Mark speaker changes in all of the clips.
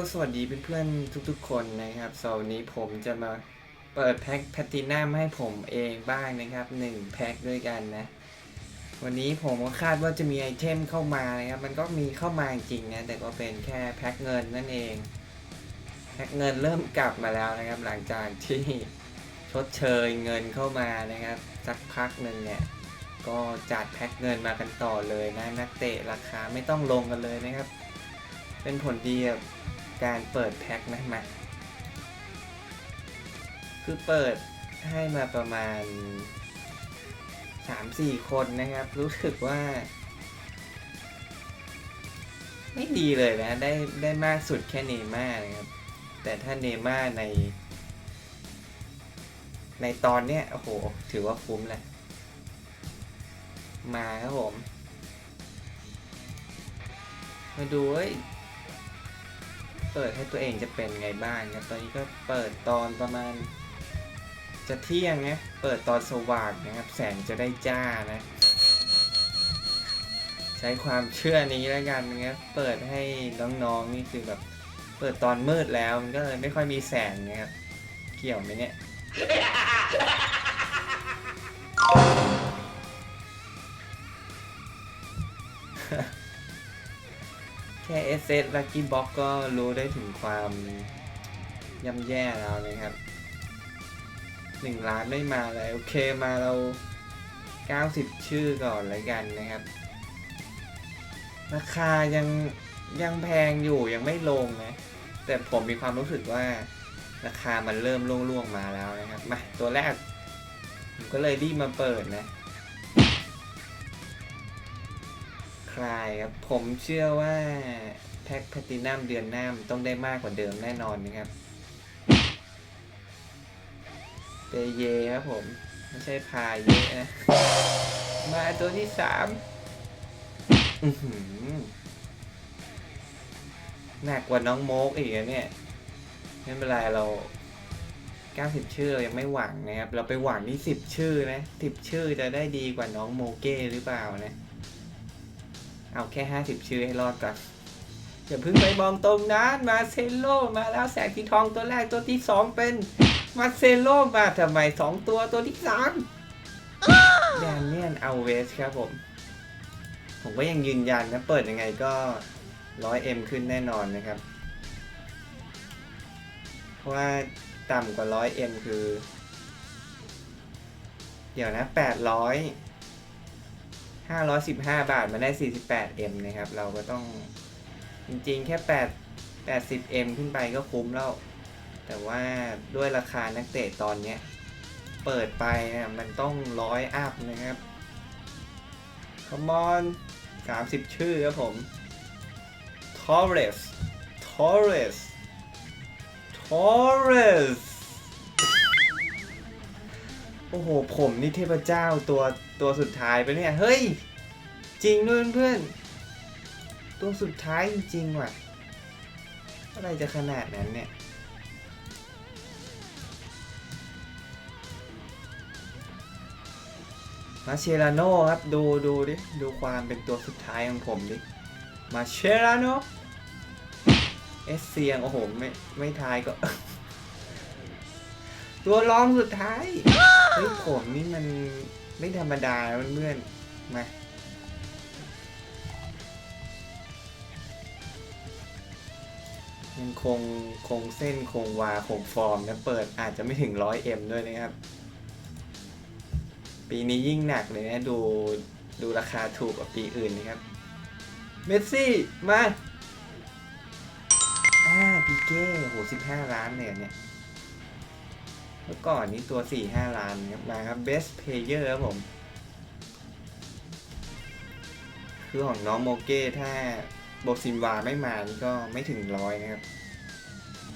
Speaker 1: ก็สวัสดีเพื่อนๆทุกๆคนนะครับสวันนี้ผมจะมาเปิดแพ็คแพตตินัมให้ผมเองบ้างนะครับหนึ่งแพ็คด้วยกันนะ วันนี้ผมก็คาดว่าจะมีไอเทมเข้ามานะครับ มันก็มีเข้ามาจริงนะ แต่ก็เป็นแค่แพ็คเงินนั่นเอง แพ็คเงินเริ่มกลับมาแล้วนะครับ หลังจากที่ชดเชยเงินเข้ามานะครับ สักพักหนึ่งเนี่ย ก็จัดแพ็คเงินมากันต่อเลยนะนักเตะราคาไม่ต้องลงกันเลยนะครับ เป็นผลดีกับ การเปิดแพ็คนะมาคือเปิดให้มาประมาณ 3-4 คนนะครับ รู้สึกว่า ไม่ดีเลยนะ ได้ได้มากสุดแค่เนม่านะครับ แต่ถ้าเนม่าใน ในตอนเนี้ย โอ้โห ถือว่าคุ้มแหละ มาครับผม มาดูเอ้ย เปิดให้ตัวเองจะเป็นไงบ้างครับตอนนี้ก็เปิดตอนประมาณ จะเที่ยงนะเปิดตอนสว่างนะครับ แสงจะได้จ้านะ ใช้ความเชื่อนี้แล้วกันนะครับเปิดให้น้องๆนี่คือแบบเปิดตอนมืดแล้วมันก็เลยไม่ค่อยมีแสงนะครับเกี่ยวไหมเนี่ย แค่ s อ Lucky Box ก็รู้ได้ถึงความย่ำแย่แล้วนะครับหนึ่งล้านไม่มาเลยโอเคมาเรา 90 ชื่อก่อนเลยกันนะครับ ราคายังยังแพงอยู่ยังไม่ลงนะ แต่ผมมีความรู้สึกว่าราคามันเริ่มล่วงๆมาแล้วนะครับ มาตัวแรก ผมก็เลยรีบมาเปิดนะ คลายครับ ผมเชื่อว่าแพ็คแพตินัมเดือนหน้าต้องได้มากกว่าเดิมแน่นอนนะครับเปเยครับผม ไม่ใช่พาเยนะ มาตัวที่สามหนักกว่าน้องโมกอีกอะเนี่ยไม่เป็นไรเรา90ชื่อเรายังไม่หวังนะครับ เราไปหวังที่10ชื่อนะ10ชื่อจะได้ดีกว่าน้องโมเก้หรือเปล่านะ เอาแค่ 50 ชื่อให้รอดก่อน อย่าเพิ่งไปมองตรงนั้น มาเซโลมาแล้วแสงสีทองตัวแรกตัวที่ 2 เป็นมาเซโลมาทำไม 2 ตัวตัวที่ 3 แดนเนียนเอาเวสครับผม ผมก็ยังยืนยันนะเปิดยังไงก็ 100M ขึ้นแน่นอนนะครับ เพราะว่าต่ำกว่า 100M คือ เดี๋ยวนะ800 515 บาทมันได้ 48M นะครับ เราก็ต้องจริงๆ แค่ 8 80M ขึ้นไปก็คุ้มแล้ว แต่ว่าด้วยราคานักเตะตอนเนี้ย เปิดไปนะมันต้องร้อยอัพนะครับ Come on 30 ชื่อครับผม Torres Torres Torres โอ้โห ผมนี่เทพเจ้าตัวตัวสุดท้ายไปเนี่ย เฮ้ย จริงด้วยเพื่อนตัวสุดท้ายจริงว่ะ อะไรจะขนาดนั้นเนี่ย มาเชราโน่ครับ ดูดูดิ ดูความเป็นตัวสุดท้ายของผมดิ มาเชราโน่เอสเซียง โอ้โห ไม่ ไม่ทายก็ ตัวรองสุดท้าย เฮ้ยผมนี่มันไม่ธรรมดาเพื่อนๆมายังคงคงเส้นคงวาคงฟอร์มนะเปิดอาจจะไม่ถึงร้อยเอ็มด้วยนะครับ ปีนี้ยิ่งหนักเลยนะ ดูดูราคาถูกกว่าปีอื่นนะครับ เมสซี่ มา อ่าพีเก้โหสิบห้าล้านเลยเนี่ย เมื่อก่อนนี้ตัว 4-5 ล้านครับมาครับ best player ครับผม คือของน้องโมเก้ถ้าโบซินวาไม่มานี่ก็ไม่ถึงร้อยนะครับ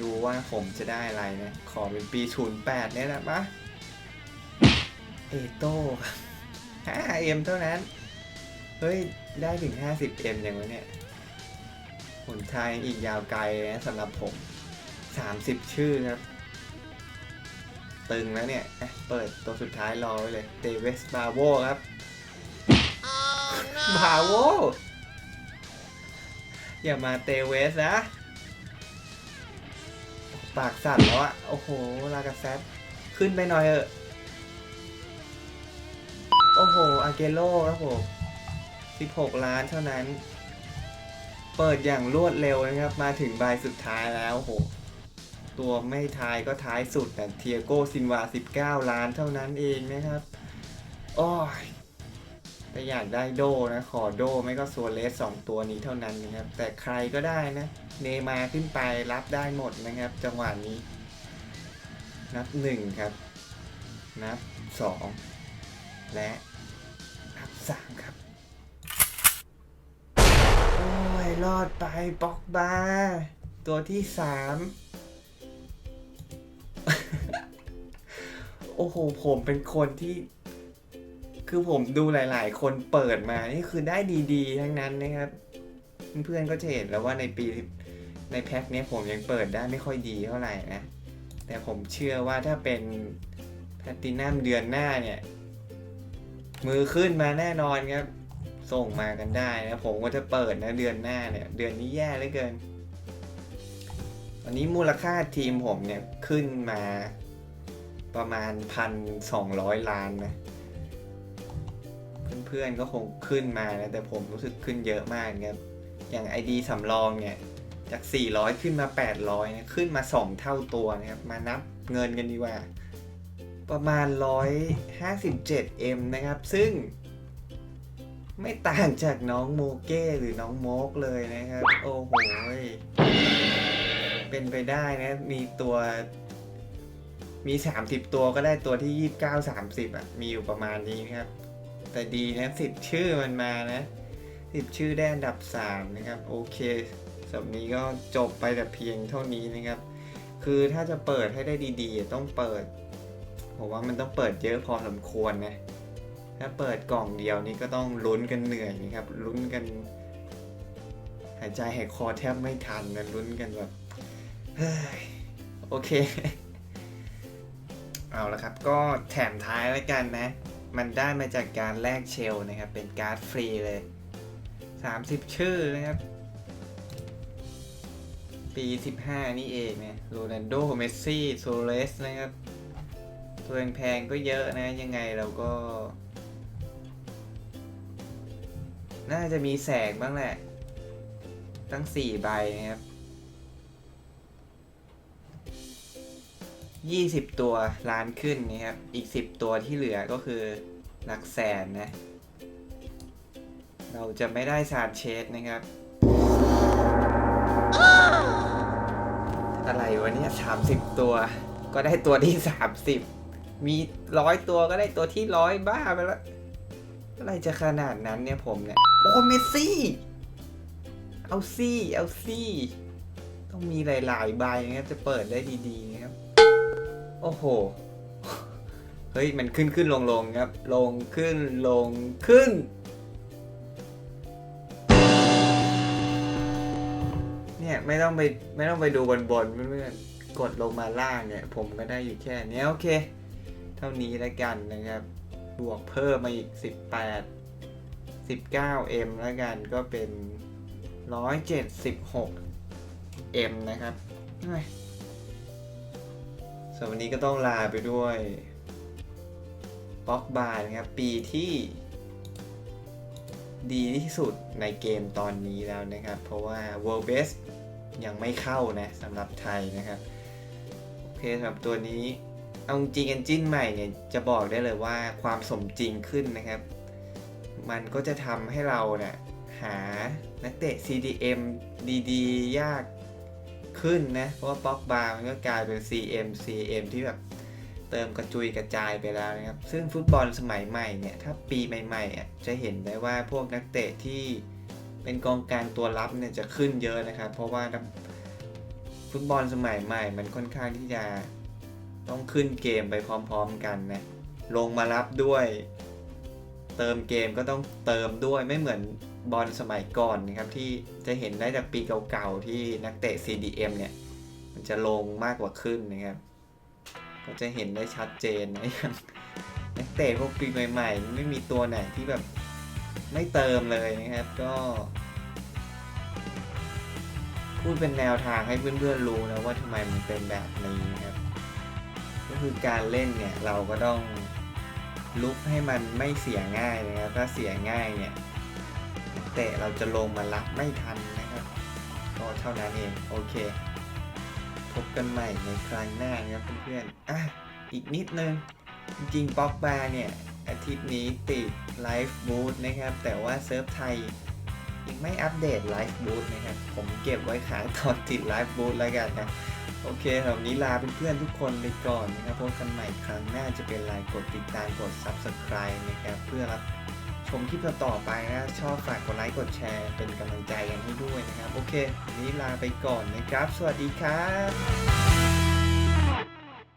Speaker 1: ดูว่าผมจะได้อะไรนะ ขอเป็นปี 08 เนี่ยนะปะเอโต้ครับ 5M เท่านั้น เฮ้ย ได้ถึง 50M อย่างวะเนี่ยหนทางอีกยาวไกลนะสำหรับผม 30 ชื่อครับ ตึงแล้วเนี่ยอะเปิดตัวสุดท้ายรอไว้เลยเตเวสบาโวครับบาโวอย่ามาเตเวสนะ ปากสั่นแล้วอะโอ้โห ลากาเซตขึ้นไปหน่อยเถอะโอ้โห อาเกโร่ครับผม16 ล้านเท่านั้น เปิดอย่างรวดเร็วนะครับ มาถึงใบสุดท้ายแล้วโอ้โห ตัวไม่ท้ายก็ท้ายสุดแต่เทียโกซินวา 19 ล้านเท่านั้นเองนะครับโอ้ยแต่อยากได้โดนะ ขอโดไม่ก็โซเลสสองตัวนี้เท่านั้นนะครับ แต่ใครก็ได้นะ เนมาขึ้นไปรับได้หมดนะครับ จังหวะนี้ นับหนึ่งครับ นับสองและนับสามครับ โอ้ย รอดไปบ็อกบาตัวที่สาม โอ้โห ผมเป็นคนที่ คือผมดูหลาย ๆ คนเปิดมา นี่คือได้ดีๆ ทั้งนั้นนะครับ เพื่อนๆก็จะเห็นแล้วว่าในปีในแพ็คนี้ผมยังเปิดได้ไม่ค่อยดีเท่าไหร่นะ แต่ผมเชื่อว่าถ้าเป็นแพลตตินัมเดือนหน้าเนี่ย มือขึ้นมาแน่นอนครับ ส่งมากันได้นะ ผมก็จะเปิดนะเดือนหน้าเนี่ย เดือนนี้แย่เหลือเกิน วันนี้มูลค่าทีมผมเนี่ยขึ้นมา ประมาณพันสองร้อยล้านนะ เพื่อนๆก็คงขึ้นมานะแต่ผมรู้สึกขึ้นเยอะมากครับ อย่าง ID สำรองเนี่ยจาก 400 ขึ้นมา 800นะขึ้นมา 2 เท่าตัวนะครับ มานับเงินกันดีกว่า ประมาณ 157M นะครับ ซึ่ง ไม่ต่างจากน้องโมเก้หรือน้องโมกเลยนะครับ โอ้โห เป็นไปได้นะ มีตัว มี 30 ตัวก็ได้ตัวที่ 29 30อะมีอยู่ประมาณนี้นะครับ แต่ดีนะสิบชื่อมันมานะสิบชื่อได้อันดับ 3 นะครับ โอเคสำหรับนี้ก็จบไปแต่เพียงเท่านี้นะครับ คือถ้าจะเปิดให้ได้ดีๆ ต้องเปิดผมว่ามันต้องเปิดเยอะพอสมควรนะถ้าเปิดกล่องเดียวนี่ก็ต้องลุ้นกันเหนื่อยนะครับลุ้นกัน หายใจหายคอแทบไม่ทันนะลุ้นกันแบบโอเค เอาละครับ ก็แถมท้ายแล้วกันนะ มันได้มาจากการแลกเชลนะครับ เป็นการ์ดฟรีเลย 30 ชื่อนะครับ ปี 15 นี่เองนะโรนัลโด เมสซี่ โซเลสนะครับ ตัวแพงๆก็เยอะนะ ยังไงเราก็ น่าจะมีแสกบ้างแหละ ตั้ง 4 ใบนะครับ 20 ตัวล้านขึ้นนะครับ อีก 10 ตัวที่เหลือก็คือหลักแสนนะ เราจะไม่ได้ซานเชสนะครับ อะไรวะเนี่ย30 ตัว ก็ได้ตัวที่ 30 มีร้อยตัวก็ได้ตัวที่ร้อยบ้าไปแล้ว อะไรจะขนาดนั้นเนี่ยผมเนี่ย โอ้เมสซี่ เอาซี่ เอาซี่ ต้องมีหลายๆใบนะครับจะเปิดได้ดีๆ โอ้โห เฮ้ย มันขึ้นขึ้นลงลงครับ ลงขึ้นลงขึ้น เนี่ยไม่ต้องไปไม่ต้องไปดูบนบนเพื่อนๆกดลงมาล่างเนี่ย ผมก็ได้อยู่แค่นี้โอเค เท่านี้แล้วกันนะครับ บวกเพิ่มมาอีก 18 19M แล้วกันก็เป็น 176M นะครับเฮ้ย สำหรับวันนี้ก็ต้องลาไปด้วยบ็อกบาร์นะครับ ปีที่ ดีที่สุดในเกมตอนนี้แล้วนะครับ เพราะว่า World Best ยังไม่เข้านะสำหรับไทยนะครับ โอเคสำหรับตัวนี้ เอาจริง Engine ใหม่เนี่ย จะบอกได้เลยว่าความสมจริงขึ้นนะครับ มันก็จะทำให้เราเนี่ยหานักเตะ CDM ดี ๆ ยาก ขึ้นนะ เพราะว่าป๊อกบาร์มันก็กลายเป็น CM CM ที่แบบเติมกระจุยกระจายไปแล้วนะครับ ซึ่งฟุตบอลสมัยใหม่เนี่ย ถ้าปีใหม่ๆอะจะเห็นได้ว่าพวกนักเตะที่เป็นกองกลางตัวรับเนี่ยจะขึ้นเยอะนะครับ เพราะว่าฟุตบอลสมัยใหม่ มันค่อนข้างที่จะต้องขึ้นเกมไปพร้อมๆกันนะ ลงมารับด้วย เติมเกมก็ต้องเติมด้วยไม่เหมือน บอลสมัยก่อนนะครับที่จะเห็นได้จากปีเก่าๆที่นักเตะ CDM เนี่ย มันจะลงมากกว่าขึ้นนะครับ ก็จะเห็นได้ชัดเจนนะอย่างนักเตะพวกปีใหม่ๆ ไม่มีตัวไหนที่แบบไม่เติมเลยนะครับก็ พูดเป็นแนวทางให้เพื่อนๆรู้นะว่าทำไมมันเป็นแบบนี้นะครับ ก็คือการเล่นเนี่ยเราก็ต้องลุกให้มันไม่เสียง่ายนะครับ ถ้าเสียง่ายเนี่ย นักเตะเราจะลงมารับไม่ทันนะครับก็เท่านั้นเองโอเค พบกันใหม่ในครั้งหน้านะครับเพื่อนๆอะอีกนิดนึง จริงๆป๊อกบาเนี่ย อาทิตย์นี้ติดไลฟ์บูธนะครับ แต่ว่าเซิร์ฟไทยยังไม่อัปเดตไลฟ์บูธนะครับ ผมเก็บไว้ขายตอนติดไลฟ์บูธแล้วกันนะโอเคสำหรับนี้ลาเพื่อนๆทุกคนไปก่อนนะครับพบกันใหม่ครั้งหน้าจะเป็นไลน์กดติดตามกด Subscribe นะครับ เพื่อรับ มคลิปต่อๆไปนะ ชอบฝากกดไลค์กดแชร์ เป็นกำลังใจกันให้ด้วยนะครับ โอเค วันนี้ลาไปก่อนนะครับ สวัสดีครับ